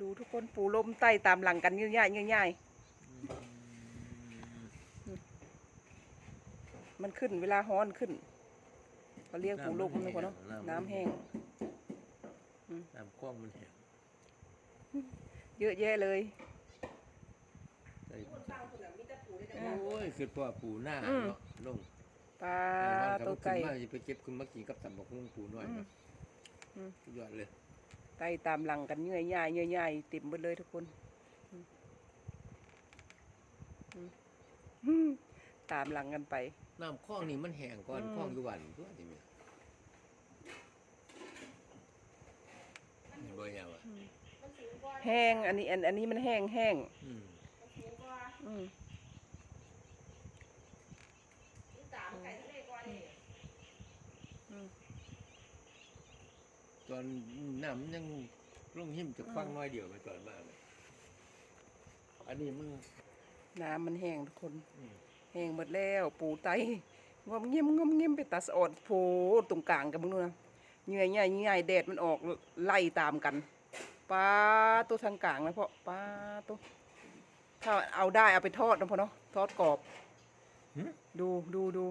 ดูทุกคนปูลมไต่ตามหลังกันเงี้ยๆเงี้ยๆมันขึ้นเวลาฮ้อนขึ้นเขาเรียกปูลมนะพ่อเนาะน้ำแห้งน้ำคล้องมันแห้งเยอะแยะเลยใส่โอ้ยคือพ่อปูหน้าอืมเนาะลงปลาไอ้ตัววันไก่เขาขึ้นมาจะไปเก็บขึ้นมากินกับตำบักหุ่งปูน้อยอืมเนาะอืมสุดยอดเลย ไต่ตามหลังกันเงี้ยๆเงี้ยๆเต็มหมดเลยทุกคนอืมอืมอืมตามหลังกันไป น้ำคล้องนี่มันแห้งก่อนอืมคล้องอยู่วันตัวนี่แม่นี่บ่ยาวอะแห้งอันนี้อันอันนี้มันแห้งแห้งอืม อืมอืม ตอนน้ำมันยังลงหิมจากฟังน้อยเดียวไปตอนมาเลยอันนี้มันน้ำมันแห้งทุกคนอืมแห้งหมดแล้ว ปูไตงอมเงียมงอมเงียมไปตัดสะออดโผล่ตรงกลางกันมึงดูนะเหนื่อยใหญ่เหนื่อยแดดมันออกไล่ตามกันปลาตัวทางกลางนะพ่อปลาตัวถ้าเอาได้เอาไปทอดนะพ่อเนาะทอดกรอบหึดูดูดู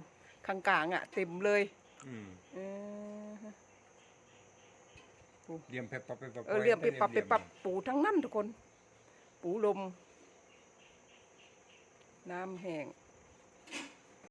ข้างกลางอะ เต็มเลยอืมเออ เรียมไปปับไปปับเออเรียมไปปรับไปปรับปูทั้งนั้นทุกคน ปูลม น้ำแห้ง